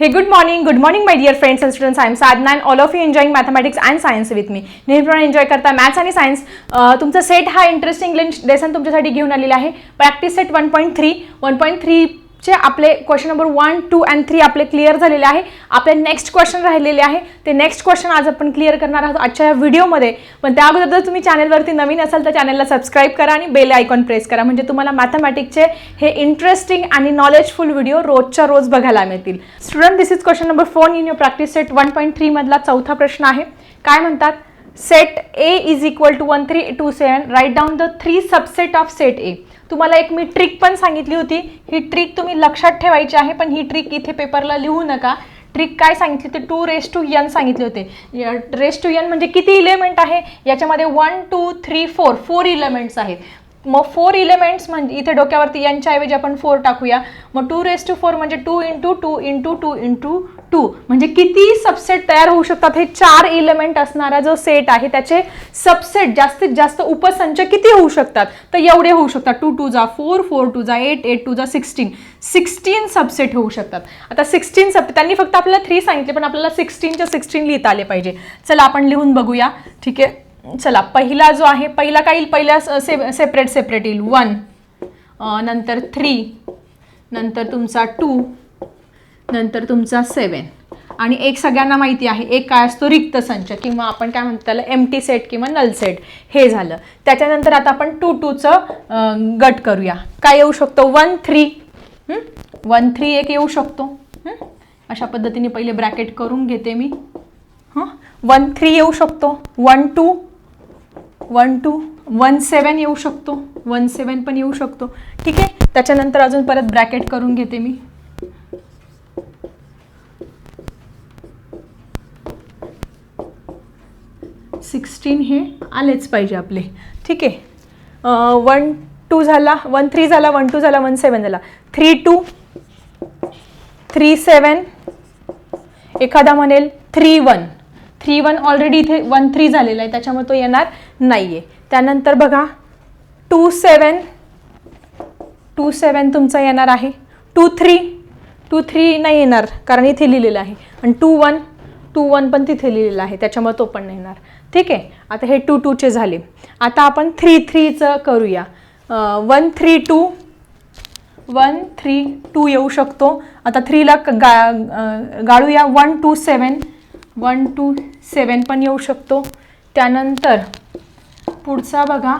Hey good morning good morning my dear friends and students I am sad none all of you enjoying mathematics and science with me नेहमीप्रमाणे enjoy करता maths आणि science तुमचा set हा interesting lesson तुमच्यासाठी घेऊन आलेला आहे. Practice set one point three one point three चे आपले question number one two and three आपले क्लिअर झालेले आहे. आपले नेक्स्ट क्वेश्चन राहिलेले आहे. ते नेक्स्ट क्वेश्चन आज आपण क्लिअर करणार आहोत आजच्या या व्हिडिओमध्ये पण त्या अगोदर जर तुम्ही चॅनलवरती नवीन असाल तर चॅनलला सबस्क्राईब करा आणि बेल आयकॉन प्रेस करा. म्हणजे तुम्हाला मॅथमॅटिकचे हे इंटरेस्टिंग आणि नॉलेजफुल व्हिडिओ रोजच्या रोज बघायला मिळतील. Student this is question number four in your practice set one point थ्रीमधला चौथा प्रश्न आहे. काय म्हणतात? Set A is equal to one three two seven write down the three subset of set A तुम्हाला एक मी ट्रिक पण सांगितली होती. ही ट्रिक तुम्ही लक्षात ठेवायची आहे पण ही ट्रिक इथे पेपरला लिहू नका. ट्रिक काय सांगितली होती? टू रेस टू यन सांगितले होते. रेस टू यन म्हणजे किती इलेमेंट आहे? याच्यामध्ये one two three four four elements आहेत. मग फोर इलेमेंट्स म्हणजे इथे डोक्यावरती यांच्याऐवजी आपण फोर टाकूया. मग टू रेस टू फोर म्हणजे two into two into two into two म्हणजे किती सबसेट तयार होऊ शकतात? हे चार इलेमेंट असणारा जो सेट आहे त्याचे सबसेट जास्तीत जास्त उपसंच किती होऊ शकतात? तर एवढे होऊ शकतात. टू टू जा फोर फोर टू जा एट एट टू जा सिक्स्टीन सिक्स्टीन सबसेट होऊ शकतात. आता सिक्स्टीन सब त्यांनी फक्त आपल्याला थ्री सांगितले पण आपल्याला सिक्स्टीनच्या सिक्स्टीन लिहिता आले पाहिजे. चला आपण लिहून बघूया. ठीक आहे? चला पहिला जो आहे पहिला काय येईल? पहिला से सेपरेट सेपरेट येईल. वन नंतर थ्री नंतर तुमचा टू नंतर तुमचा सेवन आणि एक सगळ्यांना माहिती आहे एक काय असतो रिक्त संच किंवा आपण काय म्हणतो त्याला एम टी सेट किंवा नल सेट हे झालं. त्याच्यानंतर आता आपण टू टूचं गट करूया. काय येऊ शकतो? वन थ्री वन थ्री एक येऊ शकतो. अशा पद्धतीने पहिले ब्रॅकेट करून घेते मी. हां? वन थ्री येऊ शकतो. One two one two one seven येऊ शकतो. वन सेवन पण येऊ शकतो. ठीक आहे? त्याच्यानंतर अजून परत ब्रॅकेट करून घेते मी. सिक्स्टीन हे आलेच पाहिजे आपले. ठीक? आहे वन टू झाला वन थ्री झाला वन टू झाला वन सेवन झाला. थ्री टू थ्री सेवन एखादा म्हणेल three one three one already इथे वन थ्री झालेला आहे त्याच्यामुळे तो येणार नाही आहे त्यानंतर बघा टू सेवन टू सेवन तुमचा येणार आहे. टू थ्री टू थ्री नाही येणार कारण इथे लिहिलेलं आहे. आणि टू वन टू वन पण तिथे लिहिलेलं आहे त्याच्यामुळे तो पण नाही येणार. ठीक आहे? आता हे टू टूचे झाले. आता आपण थ्री थ्रीचं करूया. One three two one three two येऊ शकतो. आता थ्रीला गा गाळूया. One two seven one two seven पण येऊ शकतो. त्यानंतर पुढचा बघा.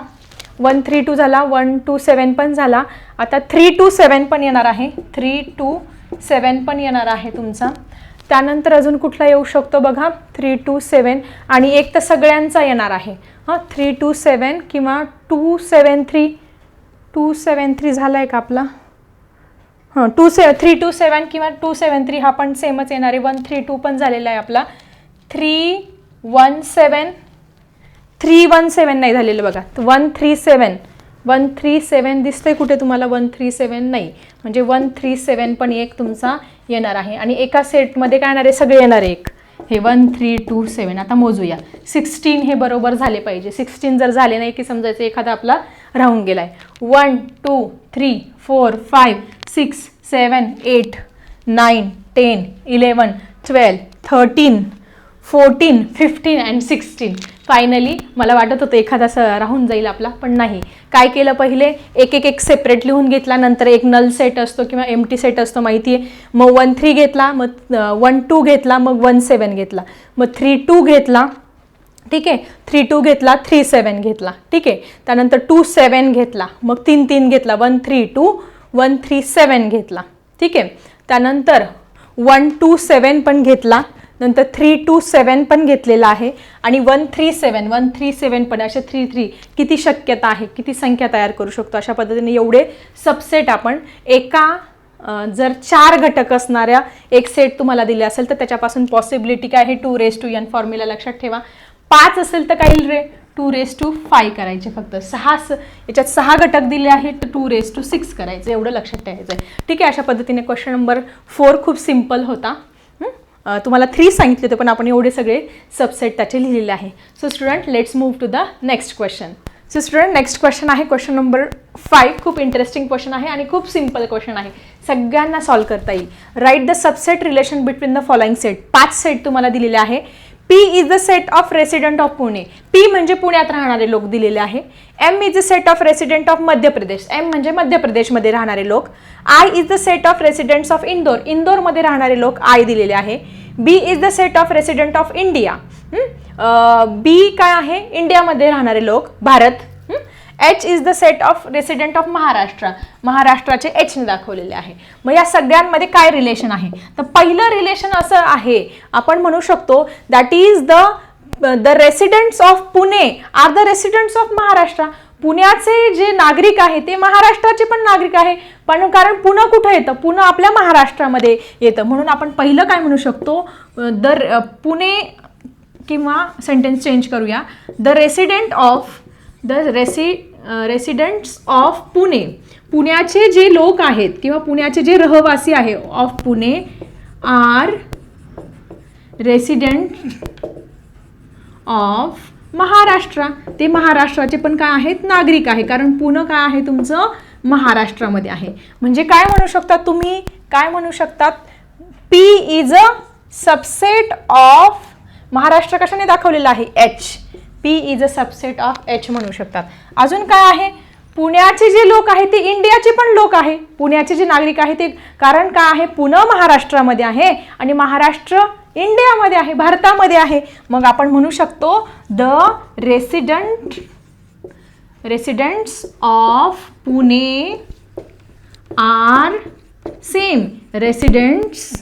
वन थ्री टू झाला. वन टू सेवन पण झाला. आता थ्री टू सेवन पण येणार आहे. थ्री टू सेवन पण येणार आहे तुमचा. त्यानंतर अजून कुठला येऊ शकतो बघा? थ्री टू सेवन आणि एक तर सगळ्यांचा येणार आहे. हां थ्री टू सेवन किंवा two seven three two seven three झाला आहे का आपला? हां टू से थ्री टू सेवन किंवा टू सेवन थ्री हा पण सेमच येणार आहे. वन थ्री टू पण झालेला आहे आपला. Three one seven three one seven नाही झालेलं बघा. One three seven one three seven दिसतंय कुठे तुम्हाला? वन थ्री सेवन नाही. म्हणजे वन थ्री सेवन पण एक तुमचा येणार आहे. आणि एका सेटमध्ये काय येणार आहे? सगळे येणार आहे एक. हे वन थ्री टू सेवन आता मोजूया. सिक्स्टीन हे बरोबर झाले पाहिजे. सिक्स्टीन जर झाले नाही की समजायचं एखादा आपला राहून गेला आहे one two three four five six seven eight nine ten eleven twelve thirteen fourteen fifteen and sixteen. Finally मला वाटत होतं एखादा स राहून जाईल आपला पण नाही. काय केलं पहिले? एक एक एक सेपरेट लिहून घेतला नंतर एक नल सेट असतो किंवा एम टी सेट असतो माहिती आहे मग वन थ्री घेतला मग वन टू घेतला मग वन सेवन घेतला. मग थ्री टू घेतला ठीक आहे? थ्री टू घेतला थ्री सेवन घेतला ठीक आहे? त्यानंतर टू सेवन घेतला मग तीन तीन घेतला one three two one three seven घेतला ठीक आहे? त्यानंतर वन टू सेवन पण घेतला नंतर थ्री टू सेवन पण घेतलेला आहे. आणि one three seven one three seven पण असे थ्री थ्री किती शक्यता आहे किती संख्या तयार करू शकतो अशा पद्धतीने एवढे सबसेट आपण एका जर चार घटक असणाऱ्या एक सेट तुम्हाला दिले असेल तर त्याच्यापासून पॉसिबिलिटी काय आहे? Two raise to n formula लक्षात ठेवा. पाच असेल तर काही रे टू रेस टू फाय करायचे फक्त. सहा स याच्यात सहा घटक दिले आहेत तर टू रेस टू सिक्स करायचं. एवढं लक्षात ठेवायचं आहे ठीक आहे अशा पद्धतीने क्वेश्चन नंबर फोर खूप सिंपल होता. तुम्हाला थ्री सांगितले होते पण आपण एवढे सगळे सबसेट त्याचे लिहिलेले आहे. So student let's move to the next question so student next question आहे. क्वेश्चन नंबर फाईव्ह खूप इंटरेस्टिंग क्वेश्चन आहे आणि खूप सिंपल क्वेश्चन आहे. सगळ्यांना सॉल्व करता येईल. Write the subset relation between the following set पाच सेट तुम्हाला दिलेले आहे. P is the set of resident of Pune P म्हणजे पुण्यात राहणारे लोक दिलेले आहे. M is the set of resident of Madhya Pradesh. M म्हणजे मध्य प्रदेशमध्ये राहणारे लोक. I is the set of residents of Indore. इंदोरमध्ये राहणारे लोक आय दिलेले आहे. B is the set of resident of India B काय आहे? इंडियामध्ये राहणारे लोक. Bharat. H is the set of resident of Maharashtra महाराष्ट्राचे एचने दाखवलेले आहे. मग या सगळ्यांमध्ये काय रिलेशन आहे? तर पहिलं रिलेशन असं आहे आपण म्हणू शकतो that is the the residents of Pune are the residents of Maharashtra पुण्याचे जे नागरिक आहे ते महाराष्ट्राचे पण नागरिक आहे. पण कारण पुणे कुठं येतं? पुणे आपल्या महाराष्ट्रामध्ये येतं. म्हणून आपण पहिलं काय म्हणू शकतो? द पुणे किंवा सेंटेन्स चेंज करूया. द रेसिडेंट ऑफ द रेसि रेसिडेंट्स ऑफ पुणे पुण्याचे जे लोक आहेत किंवा पुण्याचे जे रहवासी आहे of Pune are resident of Maharashtra ते महाराष्ट्राचे पण काय आहेत? नागरिक आहे. कारण पुणे काय आहे? तुमचं महाराष्ट्रामध्ये आहे. म्हणजे काय म्हणू शकता तुम्ही? काय म्हणू शकतात? P is a subset of Maharashtra कशाने दाखवलेलं आहे? H P is a subset of H म्हणू शकतात. अजून काय आहे? पुण्याचे जे लोक आहेत ते इंडियाचे पण लोक आहे पुण्याचे जे नागरिक आहे ते कारण काय आहे? पुणे महाराष्ट्रामध्ये आहे आणि महाराष्ट्र इंडियामध्ये आहे भारतामध्ये आहे. मग आपण म्हणू शकतो the resident residents of Pune are same residents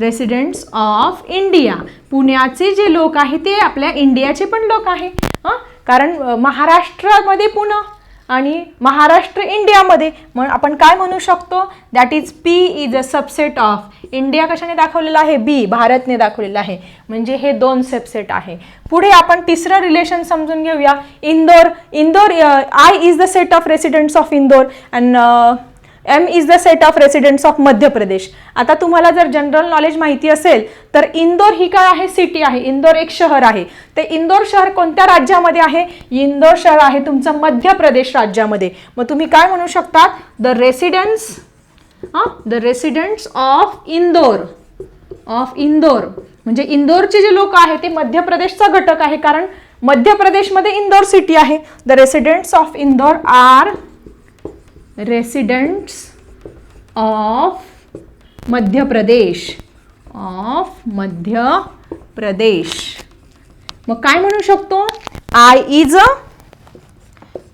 residents of India पुण्याचे जे लोक आहे ते आपल्या इंडियाचे पण लोक आहे हां? कारण महाराष्ट्रामध्ये पुणे आणि महाराष्ट्र इंडियामध्ये मग आपण काय म्हणू शकतो? That is P is a subset of India कशाने दाखवलेला आहे? बी भारतने दाखवलेला आहे. म्हणजे हे दोन सबसेट आहे. पुढे आपण तिसरं रिलेशन समजून घेऊया. Indore Indore I is the set of residents of Indore and M is the set of residents of Madhya Pradesh आता तुम्हाला जर जनरल नॉलेज माहिती असेल तर इंदोर ही काय आहे? सिटी आहे. इंदोर एक शहर आहे. ते इंदोर शहर कोणत्या राज्यामध्ये आहे? इंदोर शहर आहे तुमचं मध्य प्रदेश राज्यामध्ये. मग तुम्ही काय म्हणू शकतात? The residents the residents of Indore. Of Indore. म्हणजे इंदोरचे जे लोक आहे ते मध्य प्रदेशचा घटक आहे कारण मध्य प्रदेशमध्ये इंदोर सिटी आहे. The residents of Indore are residents of Madhya Pradesh of Madhya Pradesh मग काय म्हणू शकतो? I is a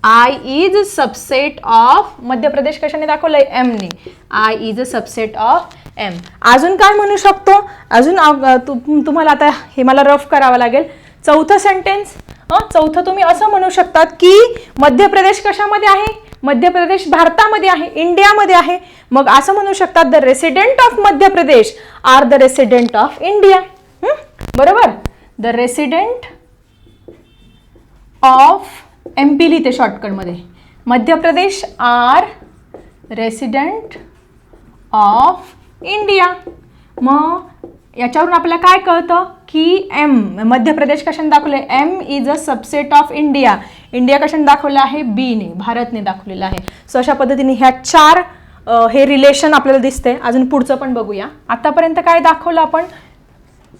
I is subset of Madhya Pradesh कशाने दाखवलंय? एमने I is a subset of M अजून काय म्हणू शकतो? अजून तुम्हाला आता हे मला रफ करावं लागेल. चौथं सेंटेन्स चौथं तुम्ही असं म्हणू शकतात की मध्य प्रदेश कशामध्ये आहे? मध्य प्रदेश भारतामध्ये आहे इंडियामध्ये आहे. मग असं म्हणू शकतात the resident of Madhya Pradesh are the resident of India बरोबर? The resident of M P लिहिते शॉर्टकटमध्ये Madhya Pradesh are resident of India मग याच्यावरून आपल्याला काय कळतं? की एम मध्य प्रदेश कशाने दाखवले M is a subset of India India कशाने दाखवलं आहे? बीने भारतने दाखवलेलं आहे. सो अशा पद्धतीने ह्या चार हे रिलेशन आपल्याला दिसते अजून पुढचं पण बघूया. आतापर्यंत काय दाखवलं आपण?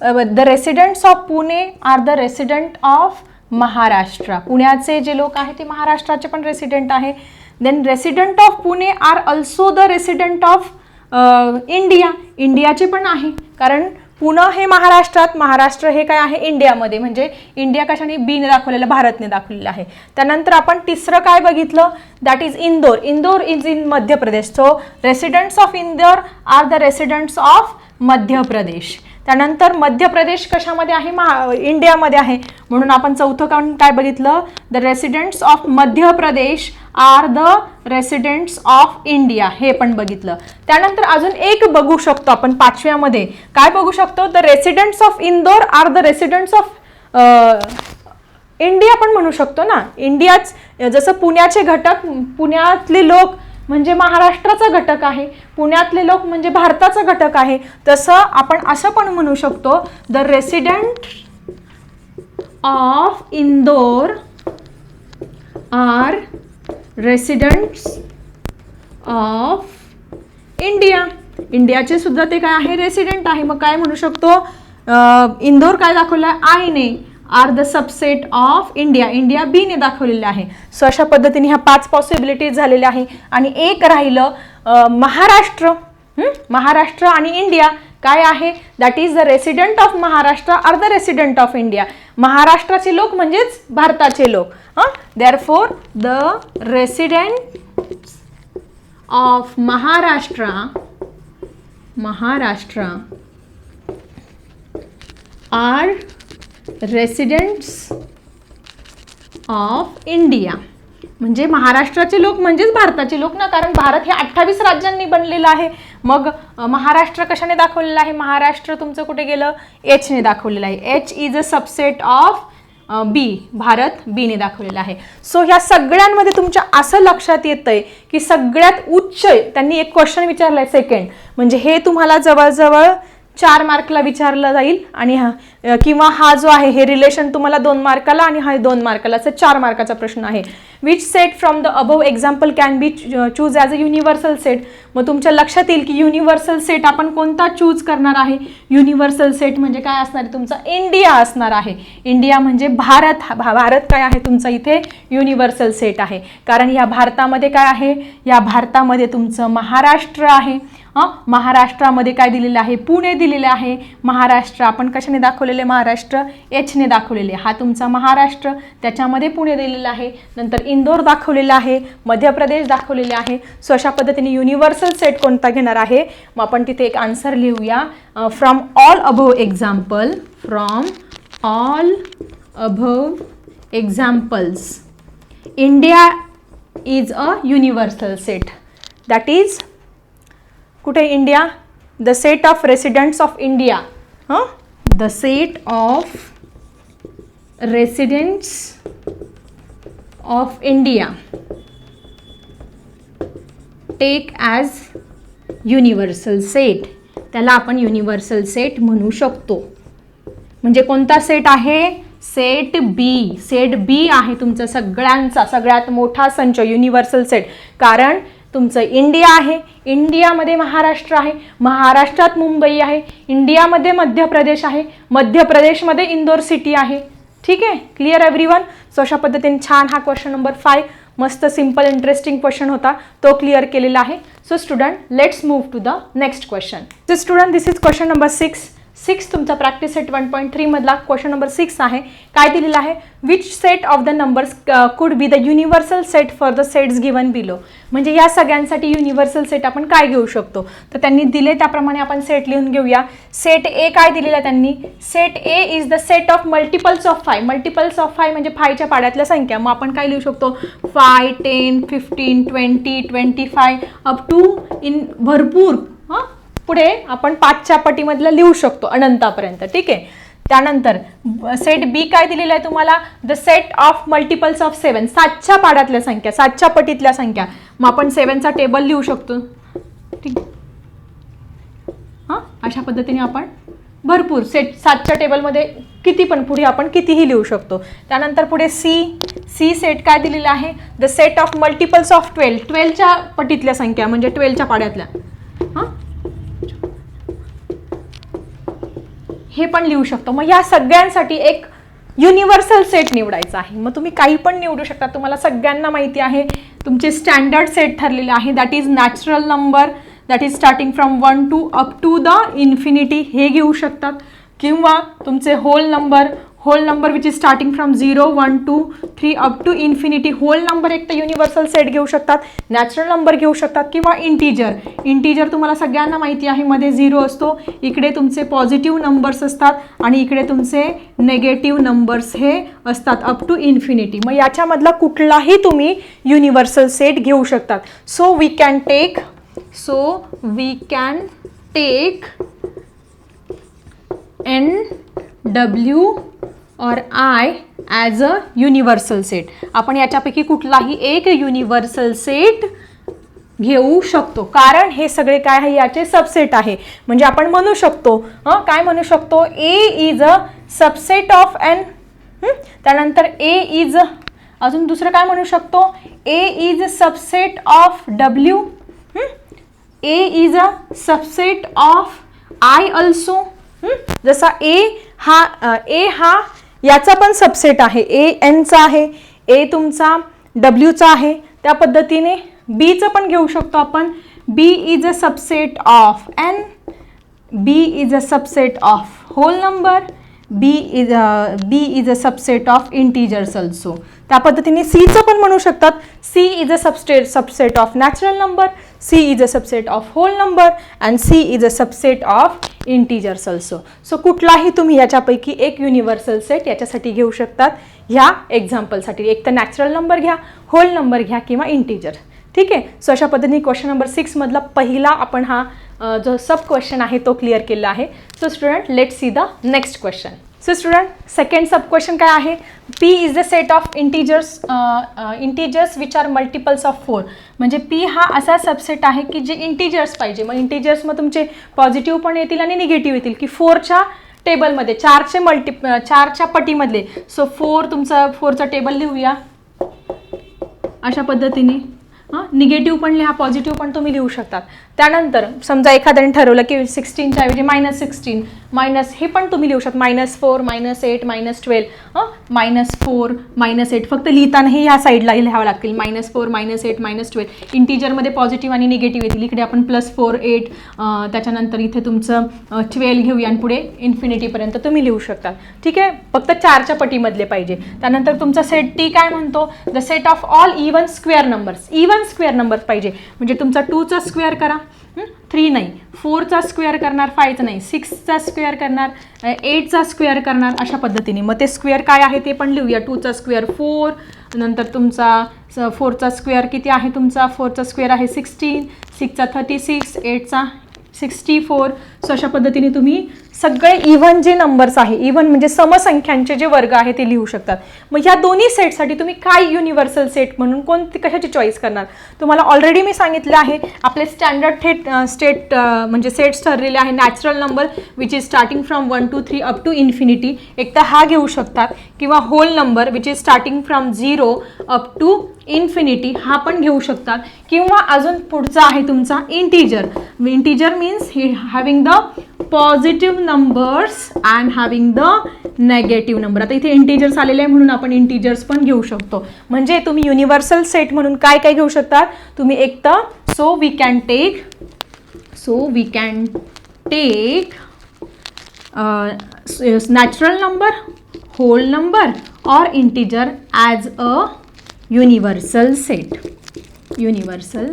The residents of Pune are the resident of Maharashtra पुण्याचे जे लोक आहेत ते महाराष्ट्राचे पण रेसिडेंट आहे. Then resident of Pune are also the resident of India इंडियाचे पण आहे. कारण पुणे हे महाराष्ट्रात महाराष्ट्र हे काय आहे? इंडियामध्ये. म्हणजे इंडिया कशाने? बीने दाखवलेलं भारतने दाखवलेलं आहे. त्यानंतर आपण तिसरं काय बघितलं? That is Indore Indore is in Madhya Pradesh. So residents of Indore are the residents of Madhya Pradesh. त्यानंतर मध्य प्रदेश कशामध्ये आहे? महा इंडियामध्ये आहे. म्हणून आपण चौथं काउंट काय बघितलं? The residents of Madhya Pradesh are the residents of India हे पण बघितलं. त्यानंतर अजून एक बघू शकतो आपण पाचव्यामध्ये. काय बघू शकतो? The residents of Indore are the residents of India पण म्हणू शकतो ना. इंडियाच जसं पुण्याचे घटक पुण्यातले लोक म्हणजे महाराष्ट्राचा घटक आहे पुण्यातले लोक म्हणजे भारताचा घटक आहे. तसं आपण असं पण म्हणू शकतो the resident of Indore are residents of India इंडियाचे सुद्धा ते काय आहे रेसिडेंट आहे. मग काय म्हणू शकतो? इंदोर काय दाखवलं आहे आयने are the subset of India. India बीने दाखवलेलं आहे. सो अशा पद्धतीने ह्या पाच पॉसिबिलिटीज झालेल्या आहे. आणि एक राहिलं महाराष्ट्र. महाराष्ट्र आणि इंडिया काय आहे? That is the resident of Maharashtra are the resident of India महाराष्ट्राचे लोक म्हणजेच भारताचे लोक. हां? Therefore the resident of Maharashtra Maharashtra are residents of India म्हणजे महाराष्ट्राचे लोक म्हणजेच भारताचे लोक ना कारण भारत हे अठ्ठावीस राज्यांनी बनलेलं आहे. मग महाराष्ट्र कशाने दाखवलेलं आहे? महाराष्ट्र तुमचं कुठे गेलं? एचने दाखवलेलं आहे. H is a subset of B Bharat बीने दाखवलेलं आहे. सो ह्या सगळ्यांमध्ये तुमच्या असं लक्षात येतं आहे की सगळ्यात उच्च त्यांनी एक क्वेश्चन विचारलाय सेकंड म्हणजे हे तुम्हाला जवळजवळ चार मार्कला विचारलं जाईल आणि हा किंवा हा जो आहे हे रिलेशन तुम्हाला दोन मार्काला आणि हा दोन मार्काला असं चार मार्काचा प्रश्न आहे. Which set from the above example can be choose as a universal set मग तुमच्या लक्षात येईल की युनिव्हर्सल सेट आपण कोणता चूज करणार आहे? युनिव्हर्सल सेट म्हणजे काय असणार? आहे तुमचा इंडिया असणार आहे. इंडिया म्हणजे भारत. हा- भा- भारत काय आहे तुमचा इथे? युनिव्हर्सल सेट आहे. कारण या भारतामध्ये काय आहे? या भारतामध्ये तुमचं महाराष्ट्र आहे. महाराष्ट्रामध्ये काय दिलेलं आहे? पुणे दिलेले आहे. महाराष्ट्र आपण कशाने दाखवलेले महाराष्ट्र एचने दाखवलेले हा तुमचा महाराष्ट्र त्याच्यामध्ये पुणे दिलेलं आहे. नंतर इंदोर दाखवलेला आहे. मध्य प्रदेश दाखवलेले आहे. सो अशा पद्धतीने युनिव्हर्सल सेट कोणता घेणार आहे? मग आपण तिथे एक आन्सर लिहूया. From all above example from all above examples India is a universal set that is कुठे India? The set of residents of India हां the set of residents of India take as universal set त्याला आपण universal set म्हणू शकतो. म्हणजे कोणता set आहे? Set बी set बी आहे तुमचा सगळ्यांचा सगळ्यात मोठा संच युनिव्हर्सल सेट कारण तुमचं इंडिया आहे. इंडियामध्ये महाराष्ट्र आहे. महाराष्ट्रात मुंबई आहे. इंडियामध्ये मध्य प्रदेश आहे. मध्य प्रदेशमध्ये इंदोर सिटी आहे. ठीक आहे? क्लिअर एव्हरी वन सो अशा पद्धतीने छान हा क्वेश्चन नंबर फाय मस्त सिंपल इंटरेस्टिंग क्वेश्चन होता. तो क्लिअर केलेला आहे. So student let's move to the next question so student this is question number six six तुमचा प्रॅक्टिस सेट वन पॉईंट थ्रीमधला क्वेश्चन नंबर सिक्स आहे. काय दिलेला आहे? Which set of the numbers could be the universal set for the sets given below म्हणजे या सगळ्यांसाठी universal set आपण काय घेऊ शकतो? तर त्यांनी दिले त्याप्रमाणे आपण सेट लिहून घेऊया. सेट ए काय दिलेला आहे त्यांनी? Set A is the set of multiples of five multiples of five म्हणजे फायच्या पाड्यातल्या संख्या. मग आपण काय लिहू शकतो? Five ten fifteen twenty twenty five up to in भरपूर पुढे आपण पाचच्या पटीमधला लिहू शकतो अनंतापर्यंत ठीक आहे? त्यानंतर सेट बी काय दिलेलं आहे तुम्हाला? The set of multiples of seven सातच्या पाड्यातल्या संख्या सातच्या पटीतल्या संख्या. मग आपण सेवनचा टेबल लिहू शकतो. ठीक. हां? अशा पद्धतीने आपण भरपूर सेट सातच्या टेबलमध्ये किती पण पुढे आपण कितीही लिहू शकतो. त्यानंतर पुढे सी सी सेट काय दिलेला आहे? The set of multiples of twelve ट्वेल्वच्या पटीतल्या संख्या म्हणजे ट्वेल्वच्या पाड्यातल्या. हे पण लिहू शकतो. मग या सगळ्यांसाठी एक युनिव्हर्सल सेट निवडायचा आहे. मग तुम्ही काही पण निवडू शकता. तुम्हाला सगळ्यांना माहिती आहे. तुमचे स्टँडर्ड सेट ठरलेले आहे. That is natural number that is starting from one two up to the infinity हे घेऊ शकतात. किंवा तुमचे whole number whole number which is starting from zero one two three up to infinity whole number एक तर universal set घेऊ शकतात natural number घेऊ शकतात किंवा इंटीजर इंटीजर तुम्हाला सगळ्यांना माहिती आहे मध्ये झिरो असतो. इकडे तुमचे पॉझिटिव्ह नंबर्स असतात आणि इकडे तुमचे नेगेटिव्ह नंबर्स हे असतात अप टू इन्फिनिटी मग याच्यामधला कुठलाही तुम्ही युनिव्हर्सल सेट घेऊ शकतात. So we can take so we can take N W or I as a universal set आपण याच्यापैकी कुठलाही एक युनिव्हर्सल सेट घेऊ शकतो. कारण हे सगळे काय आहे? याचे सबसेट आहे. म्हणजे आपण म्हणू शकतो हं काय म्हणू शकतो? A is a subset of N त्यानंतर ए इज अजून दुसरं काय म्हणू शकतो? A is a subset of W A is a subset of I also जसा ए हा ए हा याचा पण सबसेट आहे. ए एनचा आहे ए तुमचा डब्ल्यूचा आहे. त्या पद्धतीने बीचं पण घेऊ शकतो आपण. B is a subset of N B is a subset of whole number B is B is a subset of integers also त्या पद्धतीने सीचं पण म्हणू शकतात. C is a subset subset of natural number C is a subset of whole number and C is a subset of integers also so कुठलाही तुम्ही याच्यापैकी एक universal set याच्यासाठी घेऊ शकतात. ह्या एक्झाम्पलसाठी एक तर नॅचरल नंबर घ्या होल नंबर घ्या किंवा इंटीजर ठीक आहे? सो अशा पद्धतीने क्वेश्चन नंबर सिक्समधला पहिला आपण हा जो सब क्वेश्चन आहे तो क्लिअर केला आहे. So student let see the next question so student second sub question काय आहे? P is the set of integers integers which are multiples of four म्हणजे पी हा असा सबसेट आहे की जे इंटीजर्स पाहिजे. मग इंटीजर्स मग तुमचे पॉझिटिव्ह पण येतील आणि निगेटिव्ह येतील. की फोरच्या टेबलमध्ये चारचे मल्टी चारच्या पटीमधले. सो फोर तुमचा फोरचा टेबल लिहूया. अशा पद्धतीने. हां निगेटिव्ह पण लिहा पॉझिटिव्ह पण तुम्ही लिहू शकतात त्यानंतर समजा एखाद्याने ठरवलं की सिक्स्टीनच्या ऐवजी मायनस सिक्स्टीन मायनस हे पण तुम्ही लिहू शकता. Minus four minus eight minus twelve हां मायनस फोर मायनस एट फक्त लिहितानाही ह्या साईडला लिहावं लागतील. Minus four minus eight minus twelve इंटीजरमध्ये positive आणि निगेटिव्ह येतील. इकडे आपण प्लस फोर एट त्याच्यानंतर इथे तुमचं ट्वेल्व घेऊया आणि पुढे इन्फिनिटीपर्यंत तुम्ही लिहू शकता. ठीक आहे? फक्त चारच्या पटीमधले पाहिजे. त्यानंतर तुमचा सेट टी काय म्हणतो? The set of all even square numbers even square numbers पाहिजे. म्हणजे तुमचा टूचा स्क्वेअर करा. थ्री नाही. फोरचा स्क्वेअर करणार फायचा नाही. सिक्सचा स्क्वेअर करणार एटचा स्क्वेअर करणार अशा पद्धतीने. मग ते स्क्वेअर काय आहे ते पण लिहूया. टूचा स्क्वेअर फोर नंतर तुमचा फोरचा स्क्वेअर किती आहे तुमचा? फोरचा स्क्वेअर आहे सिक्स्टीन सिक्सचा थर्टी सिक्स एटचा सिक्स्टी फोर सो अशा पद्धतीने तुम्ही सगळे इव्हन जे नंबर्स आहे इव्हन म्हणजे समसंख्यांचे जे वर्ग आहे ते लिहू शकतात. मग ह्या दोन्ही सेटसाठी तुम्ही काय युनिव्हर्सल सेट म्हणून कोणती कशाची चॉईस करणार? तुम्हाला ऑलरेडी मी सांगितलं आहे आपले स्टँडर्ड थेट स्टेट म्हणजे सेट्स ठरलेले आहे natural number which is starting from one two three up to infinity एक तर हा घेऊ शकतात. किंवा whole number which is starting from zero up to infinity हा पण घेऊ शकतात. किंवा अजून पुढचा आहे तुमचा integer integer means he having the positive numbers and having the negative number आता इथे इंटीजर्स आलेले आहे म्हणून आपण इंटीजर्स पण घेऊ शकतो. म्हणजे तुम्ही युनिव्हर्सल सेट म्हणून काय काय घेऊ शकता तुम्ही एक तर so we can take so we can take natural number whole number or integer as a universal set universal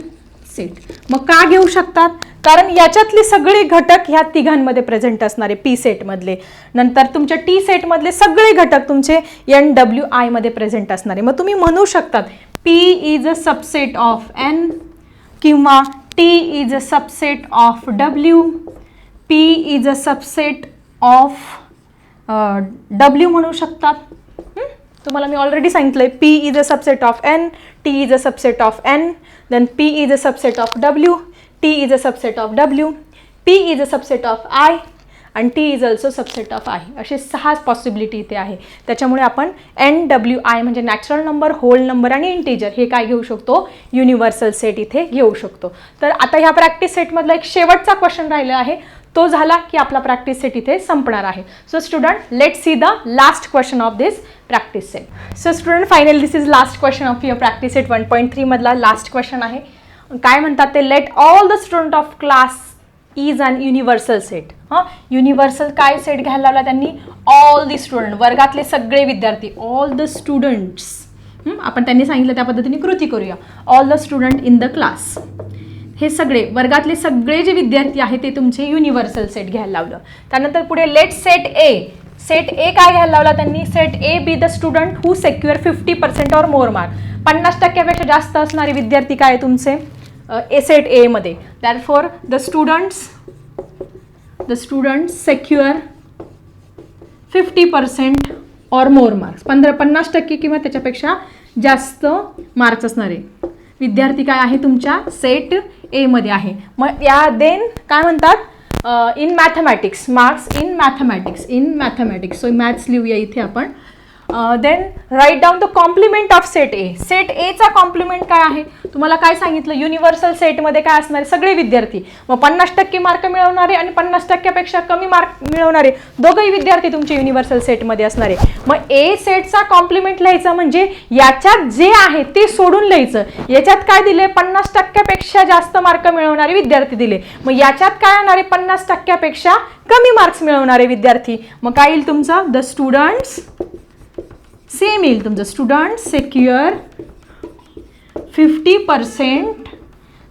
set मग का घेऊ शकतात? कारण याच्यातले सगळे घटक ह्या तिघांमध्ये प्रेझेंट असणारे पी सेटमधले नंतर तुमच्या टी सेटमधले सगळे घटक तुमचे एन डब्ल्यू आयमध्ये प्रेझेंट असणारे. मग तुम्ही म्हणू शकतात P is a subset of N किंवा T is a subset of W P is a subset of W म्हणू शकतात. तुम्हाला मी ऑलरेडी सांगितलं आहे P is a subset of N T is a subset of N then P is a subset of W T is a subset of W P is a subset of I आणि T is also subset of I असे सहा possibility इथे आहे. त्याच्यामुळे आपण N W I म्हणजे natural number whole number आणि integer हे काय घेऊ शकतो? युनिव्हर्सल सेट इथे घेऊ शकतो. तर आता ह्या प्रॅक्टिस सेटमधला एक शेवटचा क्वेश्चन राहिला आहे. तो झाला की आपला प्रॅक्टिस सेट इथे संपणार आहे. So student let see the last question of this practice set so student final this is last question of your practice set one point थ्रीमधला last question आहे. काय म्हणतात ते? Let all the student of class is an universal set हां? Universal काय set घ्यायला लावला त्यांनी? All the student वर्गातले सगळे विद्यार्थी ऑल द स्टुडंट्स आपण त्यांनी सांगितलं त्या पद्धतीने कृती करूया. All the student in the class हे सगळे वर्गातले सगळे जे विद्यार्थी आहेत ते तुमचे युनिव्हर्सल सेट घ्यायला लावलं. त्यानंतर पुढे let set A set A काय घ्यायला लावला त्यांनी? Set A be the student who secure fifty percent or more mark पन्नास टक्क्यापेक्षा जास्त असणारे विद्यार्थी काय तुमचे? ए सेट एमध्ये that for the students the students secure fifty percent or more marks पंधरा पन्नास टक्के किंवा त्याच्यापेक्षा जास्त मार्क्स असणारे विद्यार्थी काय आहे तुमच्या? सेट एमध्ये आहे. मग या देन काय म्हणतात? In mathematics marks in mathematics in mathematics so maths लिहूया इथे आपण. Then write down the complement of set A set एचा कॉम्प्लिमेंट काय आहे? तुम्हाला काय सांगितलं? युनिव्हर्सल सेटमध्ये काय असणारे सगळे विद्यार्थी. मग पन्नास टक्के मार्क मिळवणारे आणि पन्नास टक्क्यापेक्षा कमी मार्क मिळवणारे दोघंही विद्यार्थी तुमचे युनिव्हर्सल सेटमध्ये असणारे मग ए सेटचा कॉम्प्लिमेंट लिहायचा म्हणजे याच्यात जे आहे ते सोडून लिहायचं. याच्यात काय दिले पन्नास टक्क्यापेक्षा जास्त मार्क मिळवणारे विद्यार्थी दिले. मग याच्यात काय येणारे पन्नास टक्क्यापेक्षा कमी मार्क्स मिळवणारे विद्यार्थी. मग काय येईल तुमचं? द स्टुडंट्स सेम येईल तुमचं. Student secure fifty percent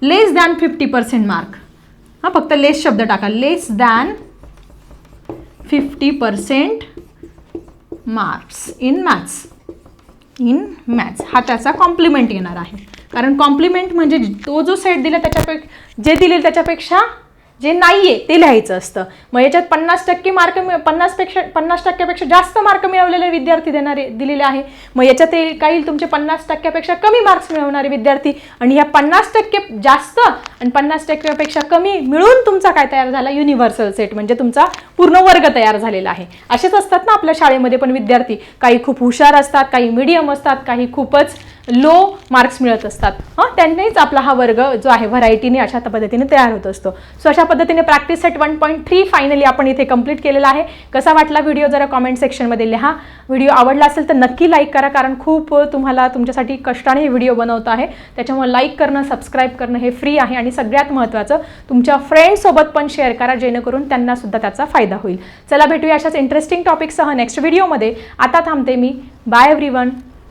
less than fifty percent mark हां फक्त लेस शब्द टाका. Less than fifty percent marks in maths in maths हा त्याचा कॉम्प्लिमेंट येणार आहे. कारण कॉम्प्लिमेंट म्हणजे तो जो सेट दिला त्याच्यापेक्षा जे दिलेलं त्याच्यापेक्षा जे नाही आहे ते लिहायचं असतं. मग याच्यात पन्नास टक्के मार्क पन्नासपेक्षा पन्नास टक्क्यापेक्षा जास्त मार्क मिळवलेले विद्यार्थी देणारे दिलेले आहे. मग याच्यात येईल काही तुमचे पन्नास टक्क्यापेक्षा कमी मार्क्स मिळवणारे विद्यार्थी आणि ह्या पन्नास टक्के जास्त आणि पन्नास टक्क्यापेक्षा कमी मिळून तुमचा काय तयार झाला? युनिव्हर्सल सेट म्हणजे तुमचा पूर्ण वर्ग तयार झालेला आहे. असेच असतात ना आपल्या शाळेमध्ये पण विद्यार्थी. काही खूप हुशार असतात काही मिडियम असतात काही खूपच लो मार्क्स मिळत असतात. हां त्यांनीच आपला हा वर्ग जो आहे व्हरायटीने अशा पद्धतीने तयार होत असतो. सो अशा पद्धतीने practice set one point three finally आपण इथे कंप्लीट केलेला आहे. कसा वाटला व्हिडिओ जरा कॉमेंट सेक्शनमध्ये लिहा. व्हिडिओ आवडला असेल तर नक्की लाईक करा कारण खूप तुम्हाला तुमच्यासाठी कष्टाने हे व्हिडिओ बनवत आहे. त्याच्यामुळे लाईक करणं सबस्क्राईब करणं हे फ्री आहे आणि सगळ्यात महत्त्वाचं तुमच्या फ्रेंडसोबत पण शेअर करा जेणेकरून त्यांना सुद्धा त्याचा फायदा होईल. चला भेटूया अशाच इंटरेस्टिंग टॉपिकसह नेक्स्ट व्हिडिओमध्ये आता थांबते मी. Bye every one